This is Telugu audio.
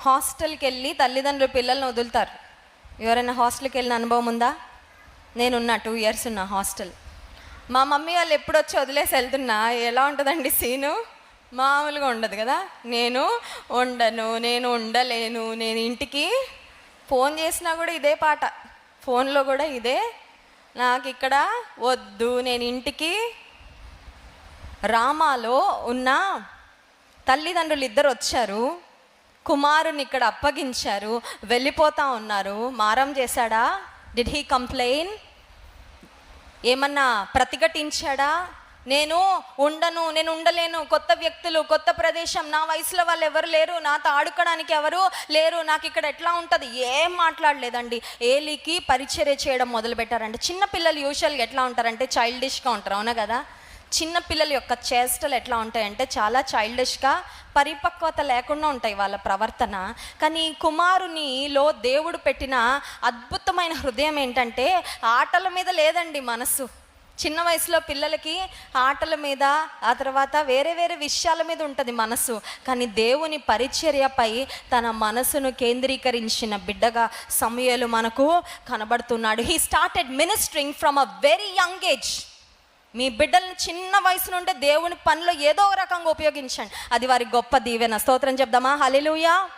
హాస్టల్కి వెళ్ళి తల్లిదండ్రులు పిల్లల్ని వదులుతారు. ఎవరైనా హాస్టల్కి వెళ్ళిన అనుభవం ఉందా? నేనున్నా టూ ఇయర్స్ ఉన్నా హాస్టల్. మా మమ్మీ వాళ్ళు ఎప్పుడు వచ్చి వదిలేసి వెళ్తున్నా ఎలా ఉంటుందండి సీను? మామూలుగా ఉండదు కదా? నేను ఉండను నేను ఉండలేను నేను ఇంటికి ఫోన్ చేసినా కూడా ఇదే పాట. ఫోన్లో కూడా ఇదే. నాకు ఇక్కడ వద్దు నేను ఇంటికి రామాలో ఉన్న తల్లిదండ్రులు ఇద్దరు వచ్చారు కుమారుని ఇక్కడ అప్పగించారు. వెళ్ళిపోతా ఉన్నారు. మారం చేశాడా? డిడ్ హీ కంప్లైన్ ఏమన్నా ప్రతిఘటించాడా? నేను ఉండను నేను ఉండలేను. కొత్త వ్యక్తులు కొత్త ప్రదేశం. నా వయసులో వాళ్ళు ఎవరు లేరు. నాతో ఆడుకోవడానికి ఎవరు లేరు. నాకు ఇక్కడ ఎట్లా ఉంటుంది? ఏం మాట్లాడలేదండి. ఏలికి పరిచర్య చేయడం మొదలు పెట్టారంటే చిన్న పిల్లలు యూజువల్గా ఎట్లా ఉంటారంటే చైల్డిష్గా ఉంటారు. అవునా కదా? చిన్న పిల్లల యొక్క చేష్టలు ఎట్లా ఉంటాయంటే చాలా చైల్డిష్గా పరిపక్వత లేకుండా ఉంటాయి వాళ్ళ ప్రవర్తన. కానీ కుమారునిలో దేవుడు పెట్టిన అద్భుతమైన హృదయం ఏంటంటే ఆటల మీద లేదండి మనసు. చిన్న వయసులో పిల్లలకి ఆటల మీద ఆ తర్వాత వేరే వేరే విషయాల మీద ఉంటుంది మనసు. కానీ దేవుని పరిచర్యపై తన మనసును కేంద్రీకరించిన బిడ్డగా సమయాలు మనకు కనబడుతున్నాడు. He started ministering from a very young age మీ బిడ్డలను చిన్న వయసు నుండే దేవుని పనిలో ఏదో ఒక రకంగా ఉపయోగించండి. అది వారి గొప్ప దీవెన. స్తోత్రం చెప్దామా? హల్లెలూయా.